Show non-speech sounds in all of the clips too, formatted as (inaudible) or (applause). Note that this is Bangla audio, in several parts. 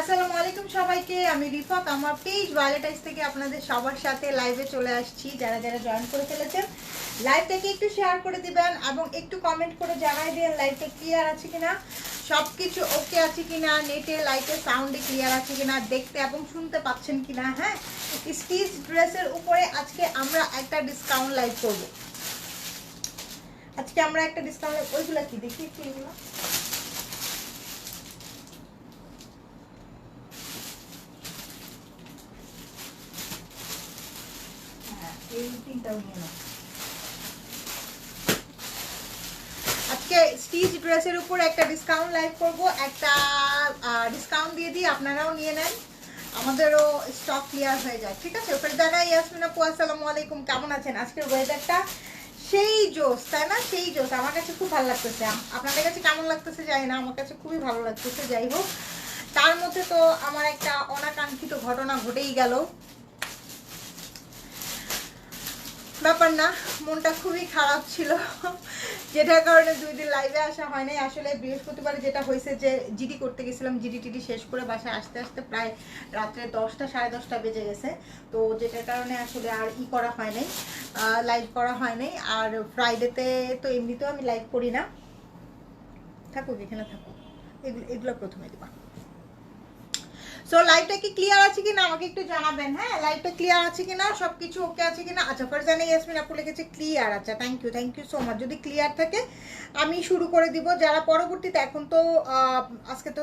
আসসালামু আলাইকুম সবাইকে, আমি রিফাত, আমার পেজ ভায়োলেটাইজ থেকে আপনাদের সবার সাথে লাইভে চলে আসছি। যারা যারা জয়েন করে ফেলেছেন লাইভটাকে একটু শেয়ার করে দিবেন এবং একটু কমেন্ট করে জানাই দিন লাইভটা ক্লিয়ার আছে কিনা সব কিছু ওকে আছে কিনা নেটে লাইটে সাউন্ডে ক্লিয়ার আছে কিনা, দেখতে এবং শুনতে পাচ্ছেন কিনা হ্যাঁ? স্টিচ ড্রেসের উপরে আজকে আমরা একটা ডিসকাউন্ট লাইভ করব। আজকে আমরা একটা ডিসকাউন্ট ওইগুলো কি দেখি একটু স্টিচ ড্রেসের উপর একটা ডিসকাউন্ট লাইভ একটা ডিসকাউন্ট দিয়ে দিই আপনারাও নিয়ে নেন। আমাদেরও স্টক ক্লিয়ার হয়ে যায়, ঠিক আছে? ইয়াসমিন আপু, আসসালামু আলাইকুম, কেমন আছেন? আজকের ওয়েদারটা সেই জোস তাই না? সেই জোস আমার কাছে খুব ভালো লাগতেছে। আপনাদের কাছে কেমন লাগতেছে জানি না, আমার কাছে খুবই ভালো লাগতেছে, যাই হোক। তার মধ্যে তো আমার একটা অনাকাঙ্ক্ষিত ঘটনা ঘটেই গেল। ব্যাপার না, মনটা খুবই খারাপ ছিল। যেটার কারণে দুই দিন লাইভে আসা হয় নাই আসলে বৃহস্পতিবার যেটা হয়েছে যে জিডি করতে গেছিলাম, জিডি টিডি শেষ করে বাসায় আসতে আসতে প্রায় রাত্রে দশটা, সাড়ে দশটা বেজে গেছে। তো যেটার কারণে আসলে আর ই করা হয় নাই লাইভ করা হয় নাই আর ফ্রাইডেতে তো এমনিতেও আমি লাইভ করি না। থাকুক, এখানে থাকুক। এগুলো এগুলো প্রথমে দিবা। সো লাইভটা কি ক্লিয়ার আছে কিনা আমাকে একটু জানাবেন হ্যাঁ? লাইভটা ক্লিয়ার আছে কিনা? সব কিছু ওকে আছে কিনা? আচ্ছা ফারজানা ইয়াসমিন আপু লিখেছে ক্লিয়ার আচ্ছা thank you thank you so much যদি ক্লিয়ার থাকে, আমি শুরু করে দিব। যারা পরবর্তীতে এখন তো আজকে তো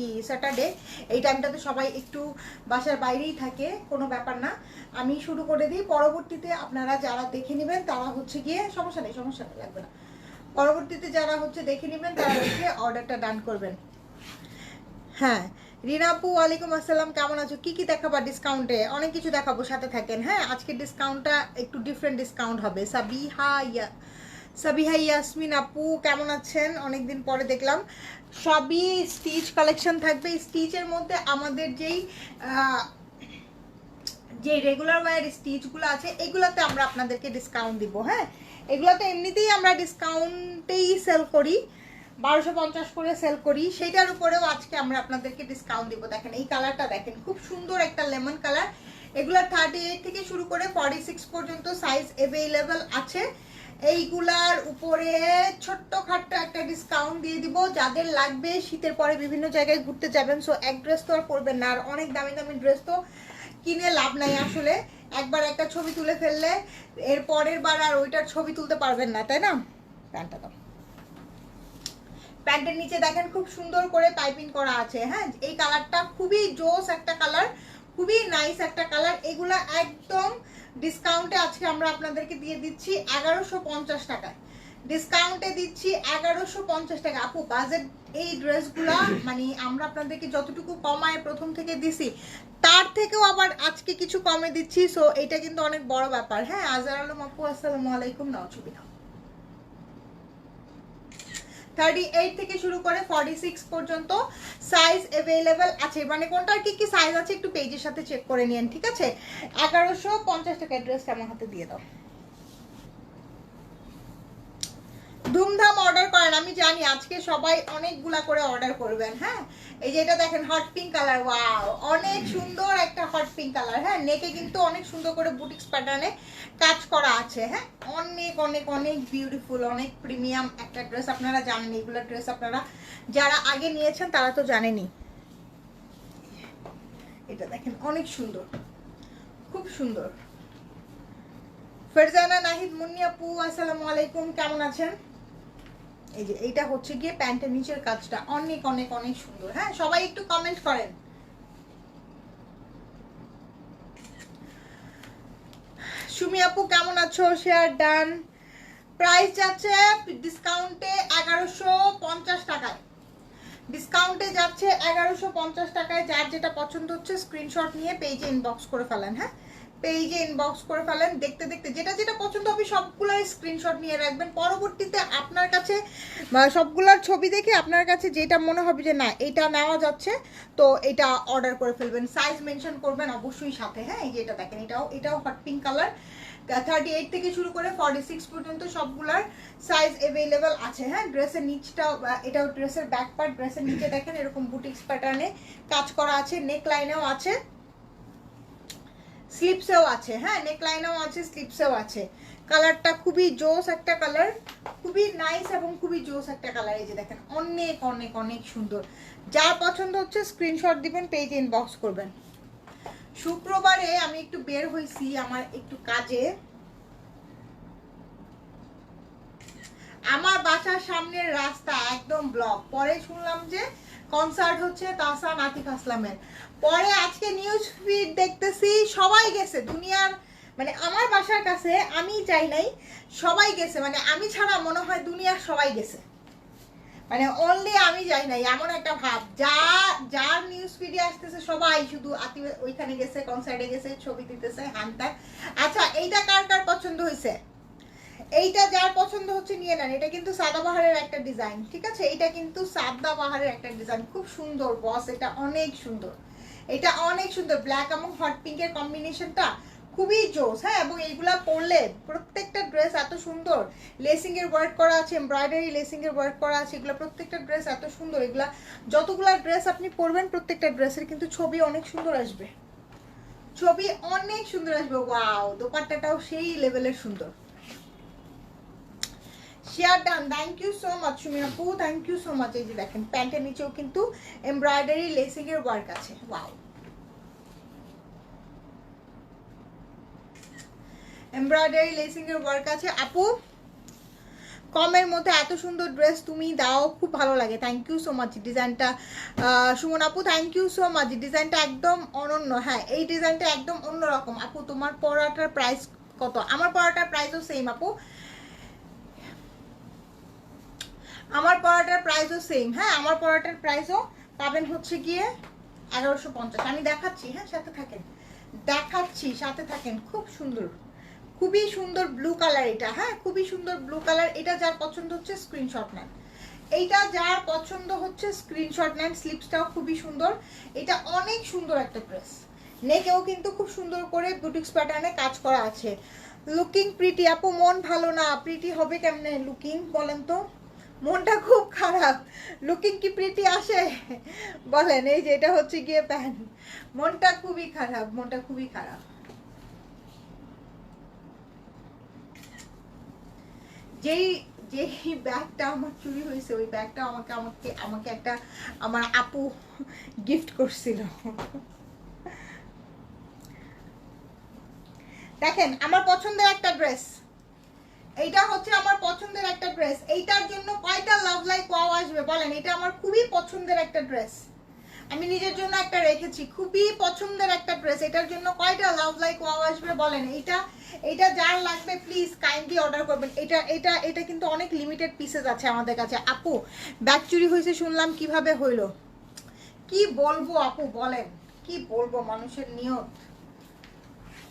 ই স্যাটারডে এই টাইমটাতে সবাই একটু বাসার বাইরেই থাকে, কোনো ব্যাপার না। আমি শুরু করে দিই। পরবর্তীতে আপনারা যারা দেখে নেবেন, তারা হচ্ছে গিয়ে, সমস্যা নেই, সমস্যা লাগবে না। পরবর্তীতে যারা হচ্ছে দেখে নেবেন, তারা হচ্ছে অর্ডারটা ডান করবেন। হ্যাঁ। রিনাপু ওয়ালাইকুম আসসালাম, কেমন আছো? কি কি দেখাবা ডিসকাউন্টে অনেক কিছু দেখাবো, সাথে থাকেন হ্যাঁ? আজকে ডিসকাউন্টটা একটু ডিফারেন্ট ডিসকাউন্ট হবে। সাবিহা ইয়া, সাবিহা ইয়াসমিন আপু, কেমন আছেন? অনেকদিন পরে দেখলাম। সবই স্টিচ কালেকশন থাকবে। স্টিচের মধ্যে আমাদের যেই যে রেগুলার ওয়্যার স্টিচগুলো আছে, এগুলোতে আমরা আপনাদেরকে ডিসকাউন্ট দিব হ্যাঁ? এগুলোতে এমনিতেই আমরা ডিসকাউন্টেই সেল করি। বারোশো পঞ্চাশ করে সেল করি। সেটার উপরেও আজকে আমরা আপনাদেরকে ডিসকাউন্ট দিব। দেখেন, এই কালারটা দেখেন, খুব সুন্দর একটা লেমন কালার এগুলো থার্টি এইট থেকে শুরু করে ফর্টি সিক্স পর্যন্ত সাইজ অ্যাভেলেবেল আছে। এইগুলার উপরে ছোট্ট খাট্ট একটা ডিসকাউন্ট দিয়ে দিব। যাদের লাগবে, শীতের পরে বিভিন্ন জায়গায় ঘুরতে যাবেন সো এক ড্রেস তো আর পরবেন না। আর অনেক দামি দামি ড্রেস তো কিনে লাভ নাই আসলে। একবার একটা ছবি তুলে ফেললে, এর পরের বার আর ওইটার ছবি তুলতে পারবেন না, তাই না? প্যান্টটা দাও। প্যান্টের নিচে দেখেন খুব সুন্দর করে পাইপিং করা আছে হ্যাঁ? এই কালারটা খুবই জোস একটা কালার, খুবই নাইস একটা কালার। এগুলা একদম ডিসকাউন্টে আজকে আমরা আপনাদেরকে দিয়ে দিচ্ছি এগারোশো পঞ্চাশ টাকায়। ডিসকাউন্টে দিচ্ছি এগারোশো পঞ্চাশ টাকা। আপু বাজেট এই ড্রেসগুলা মানে আমরা আপনাদেরকে যতটুকু কমায় প্রথম থেকে দিছি, তার থেকেও আবার আজকে কিছু কমে দিচ্ছি। সো এটা কিন্তু অনেক বড় ব্যাপার হ্যাঁ? আজহার আলম আপু, আসসালামু আলাইকুম, নাও ছবি নাও। থার্টি এইট থেকে শুরু করে ফর্টি সিক্স পর্যন্ত সাইজ অ্যাভেলেবেল আছে। মানে কোনটার কি কি সাইজ আছে একটু পেজের সাথে চেক করে নিন ঠিক আছে? এগারোশো পঞ্চাশ টাকা ড্রেসটা আমার হাতে দিয়ে দাও। ধুমধাম আমি জানি আজকে সবাই অনেকগুলা করে অর্ডার করবেন হ্যাঁ? এই যে এটা দেখেন হট পিঙ্ক কালার ওয়াও অনেক সুন্দর একটা হট পিঙ্ক কালার হ্যাঁ? নেকে কিন্তু অনেক সুন্দর করে বুটিক্স প্যাটার্নে কাজ করা আছে হ্যাঁ? অনেক অনেক অনেক বিউটিফুল অনেক প্রিমিয়াম একটা ড্রেস আপনারা জানেন এইগুলো ড্রেস আপনারা যারা আগে নিয়েছেন তারা তো জানেনই। এটা দেখেন, অনেক সুন্দর, খুব সুন্দর। ফেরজানা, নাহিদ মুন্নিয়াপু আসসালামু আলাইকুম, কেমন আছেন? এই যে, এইটা হচ্ছে গিয়ে প্যান্টের নিচের কাজটা। অনেক অনেক অনেক সুন্দর। হ্যাঁ সবাই একটু কমেন্ট করেন। সুমি আপু, কেমন আছো? Share done. প্রাইস যাচ্ছে ডিসকাউন্টে এগারোশো পঞ্চাশ টাকায়। ডিসকাউন্টে যাচ্ছে এগারোশো পঞ্চাশ টাকায়। যার যেটা পছন্দ হচ্ছে স্ক্রিনশট নিয়ে পেজে ইনবক্স করে ফেলেন হ্যাঁ? পেজে ইনবক্স করে ফেলেন, দেখতে দেখতে। যেটা যেটা পছন্দ হবে সবগুলোর স্ক্রিনশট নিয়ে রাখবেন। পরবর্তীতে আপনার কাছে সবগুলোর ছবি দেখে আপনার কাছে যেটা মনে হবে যে, না, এটা নেওয়া যাচ্ছে, তো এটা অর্ডার করে ফেলবেন। সাইজ মেনশন করবেন অবশ্যই সাথে। হ্যাঁ এই যে এটা দেখেন, এটাও এটাও hot pink colour thirty eight থেকে শুরু করে ফর্টি সিক্স পর্যন্ত সবগুলার সাইজ অ্যাভেলেবেল আছে। হ্যাঁ ড্রেসের নিচটা এটাও ড্রেসের ব্যাক পার্ট ড্রেসের নিচে দেখেন, এরকম বুটিক্স প্যাটার্নে কাজ করা আছে নেক লাইনেও আছে। স্লিপসেও আছে হ্যাঁ নেক লাইনেও আছে স্লিপসেও আছে। কালারটা খুবই জোস একটা কালার খুবই নাইস এবং খুবই জোস একটা কালার এই যে দেখেন, অনেক অনেক অনেক সুন্দর। যা পছন্দ হচ্ছে স্ক্রিনশট দিবেন পেজে ইনবক্স করবেন। শুক্রবারে আমি একটু বের হয়েছি আমার একটু কাজে। আমার বাসার সামনের রাস্তা একদম ব্লক পরে শুনলাম যে কনসার্ট হচ্ছে তাসান আতিফ আসলামের। পরে আজকে নিউজ ফিড দেখতেছি, সবাই গেছে। দুনিয়ার মানে আমার বাসার কাছে আমি চাই নাই, সবাই গেছে। মানে আমি ছাড়া মনে হয় দুনিয়ার সবাই গেছে। মানে অনলি আমি যাই নাই, এমন একটা ভাব। যা, যার নিউজ ফিডে আসতেছে সবাই, শুধু আতি ওইখানে গেছে কনসার্টে গেছে, ছবি দিতেছে হ্যান আচ্ছা এইটা কার কার পছন্দ হয়েছে এইটা যার পছন্দ হচ্ছে নিয়ে নেন। এটা কিন্তু সাদাবাহারের একটা ডিজাইন ঠিক আছে? এটা কিন্তু সাদাবাহারের একটা ডিজাইন খুব সুন্দর বস এটা অনেক সুন্দর। এটা অনেক সুন্দর ব্ল্যাক এবং হট পিঙ্কের কম্বিনেশনটা খুবই জোস হ্যাঁ? এবং এইগুলা পরলে প্রত্যেকটা ড্রেস এত সুন্দর। লেসিং এর ওয়ার্ক করা আছে এমব্রয়ডারি লেসিং এর ওয়ার্ক করা আছে, এগুলো প্রত্যেকটা ড্রেস এত সুন্দর। এগুলা যতগুলা ড্রেস আপনি পরবেন, প্রত্যেকটা ড্রেসের কিন্তু ছবি অনেক সুন্দর আসবে। ছবি অনেক সুন্দর আসবে ওয়াও দোপাট্টাটাও সেই লেভেলের সুন্দর। Share done thank you so much Sumi আপু থ্যাংক ইউ সো মাচ এই যে দেখেন, প্যান্টের নিচেও কিন্তু এমব্রয়ডারি লেসিং এর ওয়ার্ক আছে। ওয়াও এমব্রয়ডারি লেসিং এর ওয়ার্ক আছে। আপু কমের মধ্যে এত সুন্দর ড্রেস তুমি দাও, খুব ভালো লাগে। থ্যাংক ইউ সো মাচ ডিজাইনটা সুমন আপু থ্যাংক ইউ সো মাচ ডিজাইনটা একদম অনন্য। হ্যাঁ এই ডিজাইনটা একদম অন্যরকম। আপু তোমার পড়াটার প্রাইস কত? আমার পড়াটার প্রাইসও সেম আপু আমার পড়াটার প্রাইসও সেম হ্যাঁ আমার পড়াটার প্রাইসও পাবেন হচ্ছে গিয়ে এগারোশো পঞ্চাশ। আমি দেখাচ্ছি হ্যাঁ সাথে থাকেন। দেখাচ্ছি, সাথে থাকেন, খুব সুন্দর। খুবই সুন্দর ব্লু কালার এটা হ্যাঁ খুবই সুন্দর ব্লু কালার এটা যার পছন্দ হচ্ছে স্ক্রিনশট নেন। এইটা যার পছন্দ হচ্ছে স্ক্রিনশট নেন স্লিপসটাও খুবই সুন্দর। এটা অনেক সুন্দর একটা ড্রেস নেকেও কিন্তু খুব সুন্দর করে বুটিক্স প্যাটার্নে কাজ করা আছে। লুকিং প্রিটি আপু, মন ভালো না। প্রিটি হবে কেমনে লুকিং বলেন তো? মনটা খুব খারাপ। লুকিং কি প্রিটি আসে? বলেন, এই যে এটা হচ্ছে গিয়ে প্যান মনটা খুবই খারাপ, মনটা খুবই খারাপ। যেই যেই ব্যাগটা আমার চুরি হয়েছে, ওই ব্যাগটা আমাকে আমাকে আমাকে একটা আমার আপু গিফট করছিল। দেখেন, আমার পছন্দের একটা ড্রেস এইটা হচ্ছে আমার পছন্দের একটা ড্রেস এইটার জন্য কয়টা লাভ লাইক ওয়াও আসবে বলেন? এটা আমার খুবই পছন্দের একটা ড্রেস আমি নিজের জন্য একটা রেখেছি, খুবই পছন্দের একটা ড্রেস এটার জন্য কয়টা লাভ লাইক ওয়াও আসবে বলেন? এইটা এটা যার লাগবে প্লিজ কাইন্ডলি অর্ডার করবেন। এটা এটা এটা কিন্তু অনেক লিমিটেড পিসেস আছে আমাদের কাছে। আপু ব্যাগ চুরি হয়েছে শুনলাম, কীভাবে হইল? কি বলব আপু, বলেন। কি বলব মানুষের নিয়ত?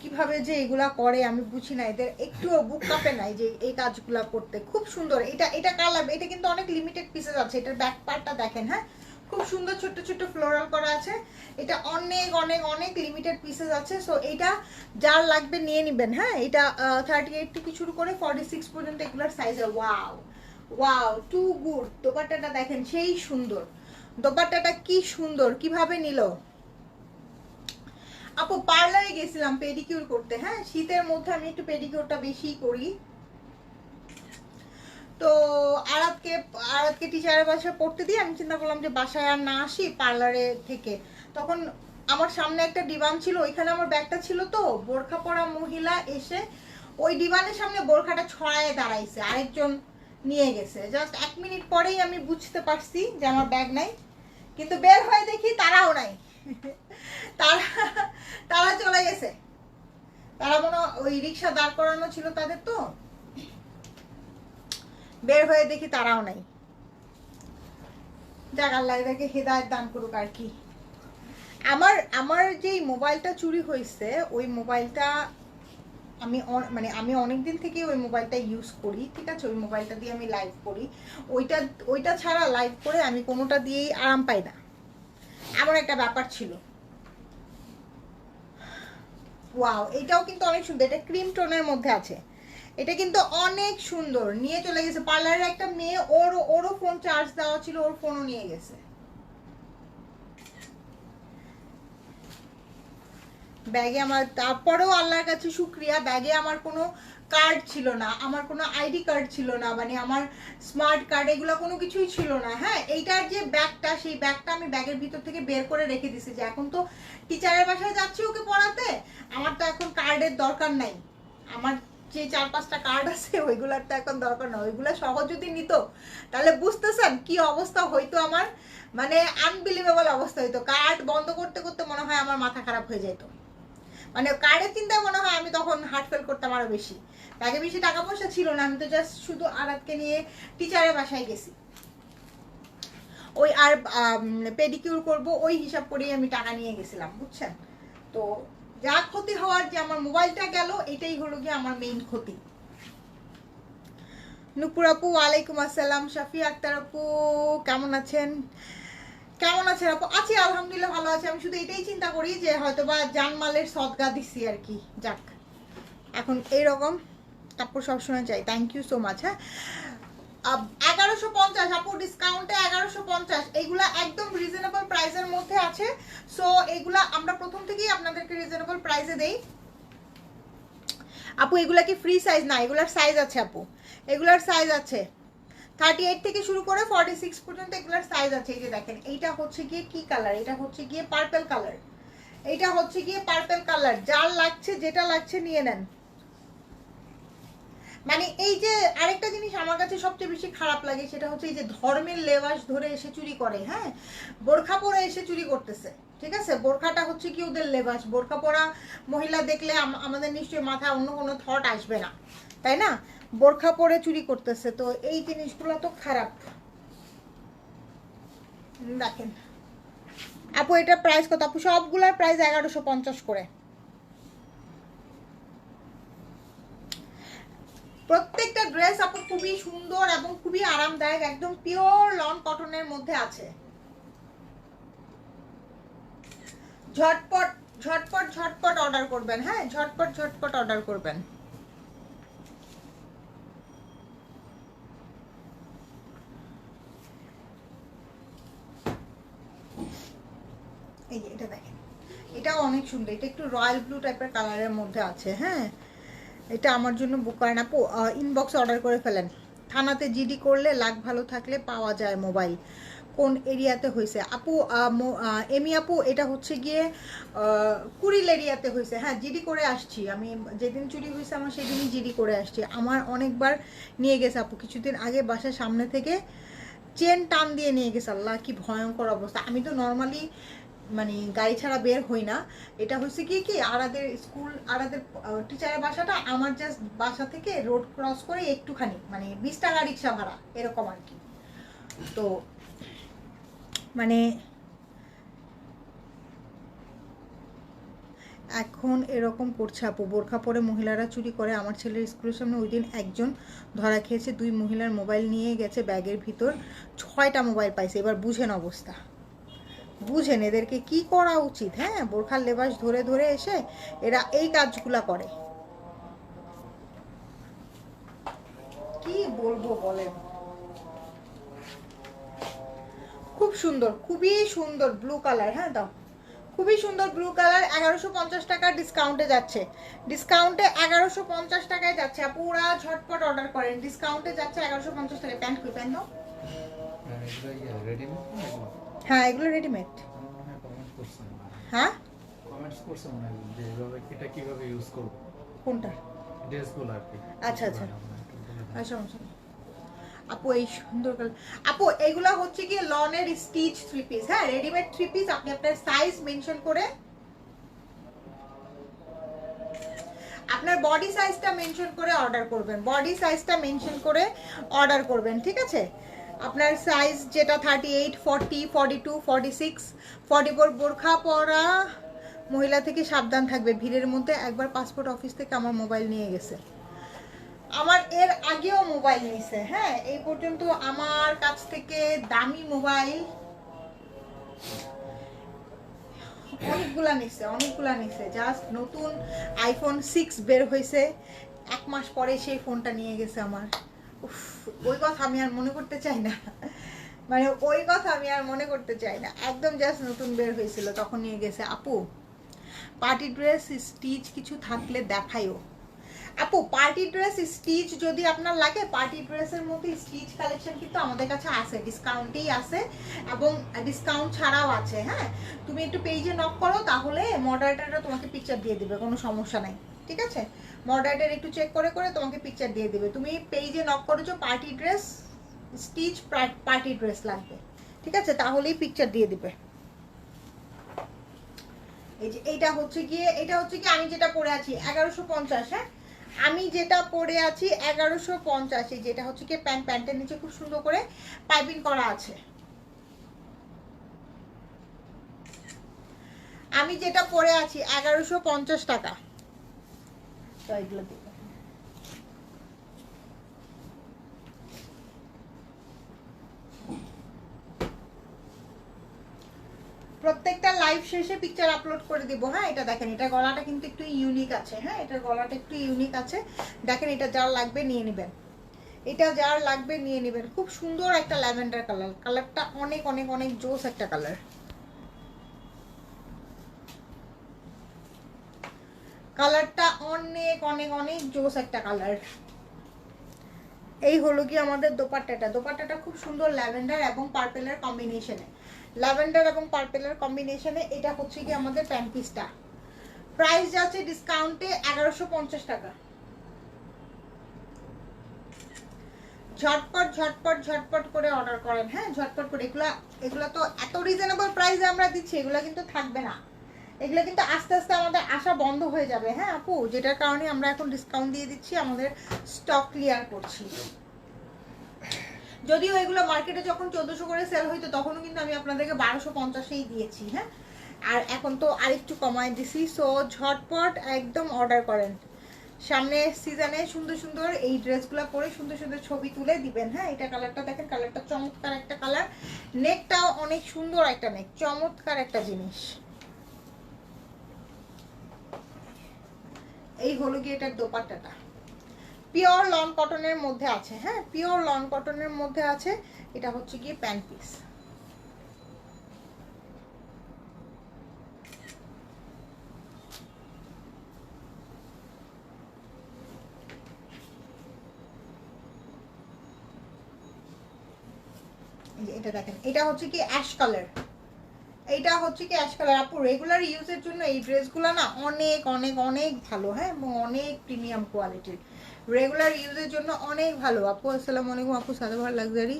কীভাবে যে এগুলা করে আমি বুঝি না। এদের একটুও বুক কাপে নাই যে এই কাজগুলা করতে। খুব সুন্দর। এটা এটা কালার এটা কিন্তু অনেক লিমিটেড পিসেস আছে। এটার ব্যাক পার্টটা দেখেন হ্যাঁ? খুব সুন্দর ছোট্ট ছোট্ট ফ্লোরাল করা আছে। এটা অনেক অনেক অনেক লিমিটেড পিসেস আছে। সো এটা যার লাগবে নিয়ে নেবেন হ্যাঁ? এটা থার্টি এইট থেকে শুরু করে ফর্টি সিক্স পর্যন্ত এগুলোর size wow wow too good দোপাট্টাটা দেখেন, সেই সুন্দর। দোপাট্টাটা কি সুন্দর! কীভাবে নিল? আপু পার্লারে গেছিলাম পেডিকিউর করতে হ্যাঁ? শীতের মধ্যে আমি একটু পেডিকিউরটা বেশি করি। তো আরাতকে আরাতকে টিচারের বাসায় পড়তে দিয়ে আমি চিন্তা করলাম যে বাসায় আর না আসি পার্লারে থেকে। তখন আমার সামনে একটা ডিবান ছিল, ওইখানে আমার ব্যাগটা ছিল তো বোরখা পরা মহিলা এসে ওই ডিবানের সামনে বোরখাটা ছড়ায় দাঁড়াইছে, আরেকজন নিয়ে গেছে। জাস্ট এক মিনিট পরেই আমি বুঝতে পারছি যে আমার ব্যাগ নাই। কিন্তু বের হয়ে দেখি তারাও নাই। (laughs) তারা তারা চলে গেছে। তারা মনে ওই রিক্সা দাঁড় করানো ছিল তাদের তো। বের হয়ে দেখি তারাও নাই। যাক, আল্লাহ হৃদায়ত দান করুক আর কি। আমার আমার যেই মোবাইলটা চুরি হয়েছে, ওই মোবাইলটা আমি মানে আমি অনেক দিন থেকে ওই মোবাইলটা ইউজ করি, ঠিক আছে? ওই মোবাইলটা দিয়ে আমি লাইভ করি। ওইটা ওইটা ছাড়া লাইভ করে আমি কোনোটা দিয়েই আরাম পাই না। এমন একটা ব্যাপার ছিল। ওয়াও এটাও কিন্তু অনেক সুন্দর। এটা ক্রিম টোনের মধ্যে আছে। এটা কিন্তু অনেক সুন্দর। নিয়ে চলে গেছে পার্লারের একটা মেয়ে, ওর, ওরও ফোন চার্জ দেওয়া ছিল, ওর ফোনও নিয়ে গেছে। ব্যাগে আমার, তারপরেও আল্লাহর কাছে শুক্রিয়া। ব্যাগে আমার কোনো কার্ড ছিল না। আমার কোনো আইডি কার্ড ছিল না। মানে আমার স্মার্ট কার্ড এগুলো কোনো কিছুই ছিল না। হ্যাঁ এইটার যে ব্যাগটা, সেই ব্যাগটা আমি ব্যাগের ভিতর থেকে বের করে রেখে দিছি যে এখন তো টিচারের বাসায় যাচ্ছি ওকে পড়াতে। কার্ডের দরকার নাই। আমার যে চার পাঁচটা কার্ড আছে, ওইগুলার তো এখন দরকার না ওইগুলো সহজ যদি নিত, তাহলে বুঝতেছেন কি অবস্থা হইতো আমার? মানে আনবিলিভেবল অবস্থা হইতো। কার্ড বন্ধ করতে করতে মনে হয় আমার মাথা খারাপ হয়ে যেত মানে কার্ডের চিন্তায় মনে হয় আমি তখন হার্ট ফেল করতাম আরও বেশি। ব্যাগে বেশি টাকা পয়সা ছিল না, আমি তো জাস্ট শুধু আরাতকে নিয়ে টিচারের বাসায় গেছি। ওই আর পেডিকিউর করব, ওই হিসাব করেই আমি টাকা নিয়ে গেছিলাম, বুঝছেন? তো যা ক্ষতি হওয়ার যে আমার মোবাইলটা গেল, এটাই হলো গিয়ে আমার মেইন ক্ষতি। নুপুর আপু, ওয়ালাইকুম আসসালাম। শাফি আক্তার আপু, কেমন আছেন? কেমন আছেন আপু? আছি, আলহামদুলিল্লাহ ভালো আছি। আমি শুধু এটাই চিন্তা করি যে হয়তো বা জানমালের সদগা দিচ্ছি আর কি। যাক, এখন এইরকম তারপর সবসময় চাই। থ্যাংক ইউ সো মাচ হ্যাঁ। এগারোশো পঞ্চাশ, আপু ডিসকাউন্টে এগারোশো পঞ্চাশ। এইগুলা একদম রিজনেবল প্রাইসের মধ্যে আছে। সো এইগুলা আমরা প্রথম থেকেই আপনাদেরকে রিজনেবল প্রাইসে দেই। আপু, এগুলা কি ফ্রি সাইজ না, এগুলার সাইজ আছে, আপু। এগুলার সাইজ আছে। থার্টি এইট থেকে শুরু করে ফর্টি সিক্স পর্যন্ত এগুলার সাইজ আছে। এই যে দেখেন, এইটা হচ্ছে গিয়ে কি কালার এটা হচ্ছে গিয়ে পার্পেল কালার এইটা হচ্ছে গিয়ে পার্পেল কালার যার লাগছে, যেটা লাগছে নিয়ে নেন। মানে এই যে আরেকটা জিনিস আমার কাছে সবচেয়ে বেশি খারাপ লাগে, সেটা হচ্ছে এই যে ধর্মের লেবাস ধরে এসে চুরি করে হ্যাঁ? বোরখা পরে এসে চুরি করতেছে, ঠিক আছে? বোরখাটা হচ্ছে কি ওদের লেবাস, বোরখা পরা মহিলা দেখলে আমাদের নিশ্চয়ই মাথায় অন্য কোনো থট আসবে না, তাই না? বোরখা পরে চুরি করতেছে, তো এই জিনিসগুলো তো খারাপ। দেখেন। আপু, এটা প্রাইস কত? আপু, সবগুলার প্রাইস এগারোশো পঞ্চাশ করে। প্রত্যেকটা ড্রেস আপু খুবই সুন্দর এবং খুবই আরামদায়ক, একদম পিওর লন কটনের মধ্যে আছে। ঝটপট ঝটপট ঝটপট অর্ডার করবেন হ্যাঁ? ঝটপট ঝটপট অর্ডার করবেন। এই এটা দেখেন, এটাও অনেক সুন্দর, এটা একটু রয়্যাল ব্লু টাইপের কালারের মধ্যে আছে হ্যাঁ? এটা আমার জন্য বুক করেন আপু ইনবক্সে অর্ডার করে ফেলেন। থানাতে জিডি করলে লাখ ভালো থাকলে পাওয়া যায় মোবাইল কোন এরিয়াতে হয়েছে আপু এমি আপু, এটা হচ্ছে গিয়ে কুড়িল এরিয়াতে হয়েছে হ্যাঁ জিডি করে আসছি। আমি যেদিন চুরি হয়েছে আমার সেদিনই জিডি করে আসছি। আমার অনেকবার নিয়ে গেছে আপু। কিছুদিন আগে বাসার সামনে থেকে চেন টান দিয়ে নিয়ে গেছে। আল্লাহ, কি ভয়ঙ্কর অবস্থা। আমি তো নর্মালি মানে গাড়ি ছাড়া বের হই না। এটা হচ্ছে কি কি আরাদের স্কুল, আরাদের টিচারের বাসাটা আমার জাস্ট বাসা থেকে রোড ক্রস করে একটুখানি মানে বিশ টাকা রিক্সা ভাড়া, এরকম আর কি। তো মানে এখন এরকম করছে আপু। বোরখা পরে মহিলারা চুরি করে। আমার ছেলের স্কুলের সামনে ওই দিন একজন ধরা খেয়েছে। দুই মহিলার মোবাইল নিয়ে গেছে ব্যাগের ভিতর। ছয়টা মোবাইল পাইছে। এবার বুঝেন অবস্থা। বুঝেন এদেরকে কি করা উচিত? হ্যাঁ বোরখার লেবাস ধরে ধরে এসে এরা এই কাজগুলা করে। কি বলব বলেন? খুব সুন্দর, খুবই সুন্দর ব্লু কালার হ্যাঁ দাও। খুবই সুন্দর ব্লু কালার এগারোশো পঞ্চাশ টাকা ডিসকাউন্টে যাচ্ছে। ডিসকাউন্টে এগারোশো পঞ্চাশ টাকায় যাচ্ছে। পুরা ঝটপট অর্ডার করেন। ডিসকাউন্টে যাচ্ছে এগারোশো পঞ্চাশ টাকায়। প্যান্ট কই প্যান্ট দাও। হ্যাঁ এগুলো রেডিমেড হ্যাঁ? কমেন্টস করছে মনে হয় যে এভাবে এটা কীভাবে ইউজ করব? কোনটা? ড্রেসগুলো আর কি। আচ্ছা, আচ্ছা। আর আপু এই সুন্দর কালার। আপু এইগুলো হচ্ছে কি লনের স্টিচ থ্রি পিস হ্যাঁ রেডিমেড থ্রি পিস আপনি আপনার সাইজ মেনশন করে আপনার বডি সাইজটা মেনশন করে অর্ডার করবেন। বডি সাইজটা মেনশন করে অর্ডার করবেন ঠিক আছে? আপনার সাইজ যেটা thirty eight forty forty two forty six forty four বোরখা পরা মহিলা থেকে সাবধান থাকবে। ভিড়ের মধ্যে একবার পাসপোর্ট অফিস থেকে আমার মোবাইল নিয়ে গেছে। আমার এর আগেও মোবাইল নিছে হ্যাঁ? এই পর্যন্ত আমার কাছ থেকে দামি মোবাইল অনেকগুলা নিছে অনেকগুলা নিছে। জাস্ট নতুন আইফোন সিক্স বের হয়েছে এক মাস পরে সেই ফোনটা নিয়ে গেছে আমার। ওই কথা আমি আর মনে করতে চাই না। মানে ওই কথা আমি আর মনে করতে চাই না। একদম জাস্ট নতুন বের হয়েছিল, তখন নিয়ে গেছে। আপু পার্টি ড্রেস স্টিচ কিছু থাকলে দেখাইও। আপু পার্টি ড্রেস স্টিচ যদি আপনার লাগে পার্টি ড্রেসের মধ্যে স্টিচ কালেকশন কিন্তু আমাদের কাছে আছে। ডিসকাউন্টেই আছে এবং ডিসকাউন্ট ছাড়াও আছে হ্যাঁ? তুমি একটু পেজে নক করো, তাহলে মডারেটারটা তোমাকে পিকচার দিয়ে দেবে, কোনো সমস্যা নাই। ঠিক আছে? মডারেটার একটু চেক করে করে তোমাকে পিকচার দিয়ে দেবে। তুমি পেজে নক করেছ party dress stitch party dress লাগবে। ঠিক আছে? তাহলেই পিকচার দিয়ে দিবে। এই যে এইটা হচ্ছে গিয়ে, এটা হচ্ছে কি আমি যেটা পরে আছি, এগারোশো পঞ্চাশ হ্যাঁ? আমি যেটা পরে আছি, এগারোশো পঞ্চাশে যেটা হচ্ছে কি প্যান্ট, প্যান্টের নিচে খুব সুন্দর করে পাইপিং করা আছে। আমি যেটা পরে আছি, এগারোশো পঞ্চাশ টাকা। এগুলো দিবো। প্রত্যেকটা লাইভ শেষে পিকচার আপলোড করে দিব হ্যাঁ? এটা দেখেন, এটা গলাটা কিন্তু একটু ইউনিক আছে হ্যাঁ? এটার গলাটা একটু ইউনিক আছে। দেখেন, এটা যার লাগবে নিয়ে নেবেন। এটা যার লাগবে নিয়ে নেবেন। খুব সুন্দর একটা ল্যাভেন্ডার কালার। কালারটা অনেক অনেক অনেক জোস একটা কালার। কালারটা অনেক অনেক অনেক জোস একটা কালার এই হলো কি আমাদের দোপাট্টাটা। দোপাট্টাটা খুব সুন্দর ল্যাভেন্ডার এবং পার্পেলের কম্বিনেশনে ল্যাভেন্ডার এবং পার্পেলের কম্বিনেশনে এটা হচ্ছে কি আমাদের প্যান্ট পিসটা প্রাইস যাচ্ছে ডিসকাউন্টে এগারোশো টাকা। ঝটপট ঝটপট ঝটপট করে অর্ডার করেন। হ্যাঁ ঝটপট করে। এগুলা এগুলা তো এত রিজনেবল প্রাইসে আমরা দিচ্ছি, এগুলা কিন্তু থাকবে না। এগুলো কিন্তু আস্তে আস্তে আমাদের আসা বন্ধ হয়ে যাবে। হ্যাঁ আপু? যেটার কারণে আমরা এখন ডিসকাউন্ট দিয়ে দিচ্ছি, আমাদের স্টক ক্লিয়ার করছি। যদিও এগুলো মার্কেটে যখন চোদ্দোশো করে সেল হইতো, তখনও কিন্তু আমি আপনাদেরকে বারোশো পঞ্চাশেই দিয়েছি হ্যাঁ? আর এখন তো আরেকটু কমায় দিছি সো ঝটপট একদম অর্ডার করেন। সামনে সিজনে সুন্দর সুন্দর এই ড্রেসগুলো পরে সুন্দর সুন্দর ছবি তুলে দিবেন হ্যাঁ? এটা কালারটা দেখেন কালারটা চমৎকার একটা কালার নেকটাও অনেক সুন্দর একটা নেক চমৎকার একটা জিনিস। এই হলো গিয়ে এটার দোপাট্টাটা। পিওর লন কটনের মধ্যে আছে হ্যাঁ? পিওর লন কটনের মধ্যে আছে, এটা হচ্ছে গিয়ে প্যান্ট পিস এটা দেখেন, এটা হচ্ছে কি অ্যাশ কালার এইটা হচ্ছে কি অ্যাশ কালার। আপু রেগুলার ইউজের জন্য এই ড্রেসগুলো না অনেক অনেক অনেক ভালো হ্যাঁ? এবং অনেক প্রিমিয়াম কোয়ালিটির রেগুলার ইউজের জন্য অনেক ভালো। আপু, আসসালামু আলাইকুম। আপু, সাদাভার লাক্সারি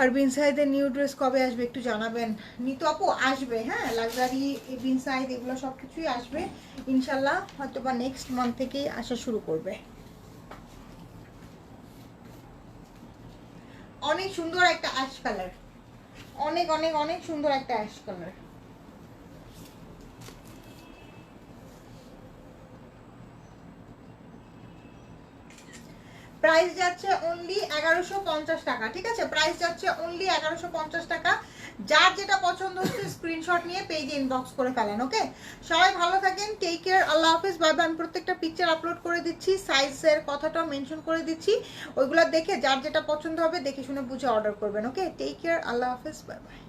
আর বিন সাইদের নিউ ড্রেস কবে আসবে একটু জানাবেন? নিতু আপু, আসবে হ্যাঁ? লাক্সারি বিন সাইদ এগুলো সব কিছুই আসবে। ইনশাল্লাহ হয়তো বা নেক্সট মান্থ থেকেই আসা শুরু করবে। অনেক সুন্দর একটা অ্যাশ কালার। অনেক অনেক অনেক সুন্দর একটা অ্যাশ কালার। প্রাইস যাচ্ছে অনলি এগারোশো পঞ্চাশ টাকা, ঠিক আছে? প্রাইস যাচ্ছে অনলি এগারোশো পঞ্চাশ টাকা। যার যেটা পছন্দ হচ্ছে স্ক্রিনশট নিয়ে পেজে ইনবক্স করে ফেলেন ওকে সবাই ভালো থাকেন টেক কেয়ার আল্লাহ হাফিজ বাই আমি প্রত্যেকটা পিকচার আপলোড করে দিচ্ছি সাইজের কথাটাও মেনশন করে দিচ্ছি। ওইগুলো দেখে যার যেটা পছন্দ হবে, দেখে শুনে বুঝে অর্ডার করবেন ওকে টেক কেয়ার আল্লাহ হাফিজ বাই বাই